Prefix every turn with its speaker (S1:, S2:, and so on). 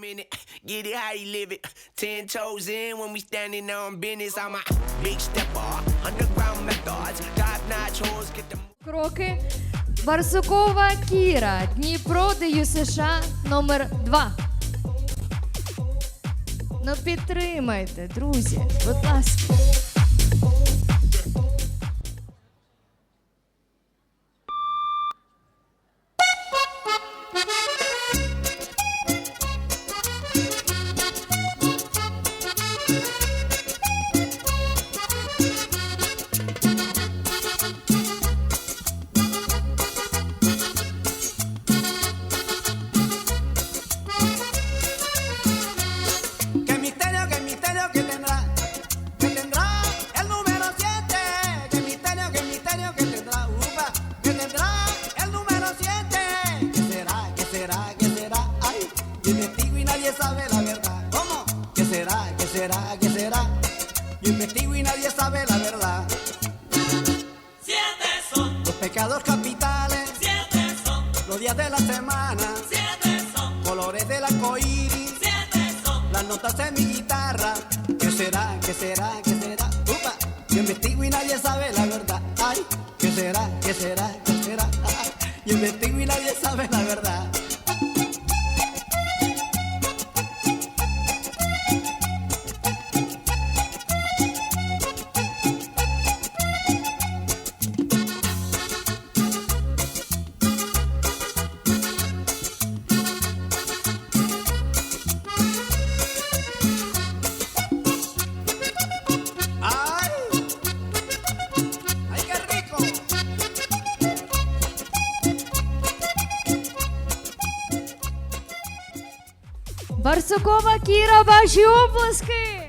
S1: minute, get it how you live it. Ten toes in when we standing on business. I'm a big stepper, underground methods, top notch hoes, get them.
S2: Кроки. Барсукова Кіра. Дніпро, ДЮ США номер 2. Ну підтримайте, друзі, будь ласка.
S3: Será? Yo investigo y nadie sabe la verdad.
S4: Siete son,
S3: Los pecados capitales,
S4: siete son,
S3: los días de la semana,
S4: siete son,
S3: colores del arcoíris.
S4: siete son,
S3: las notas de mi guitarra. ¿Qué será? ¿Qué será? ¿Qué será? Upa, yo investigo y nadie sabe la verdad. Ay, ¿qué será? ¿Qué será? ¿Qué será? Yo investigo y nadie sabe la verdad.
S2: Барсукова Кіра, ваші обласки!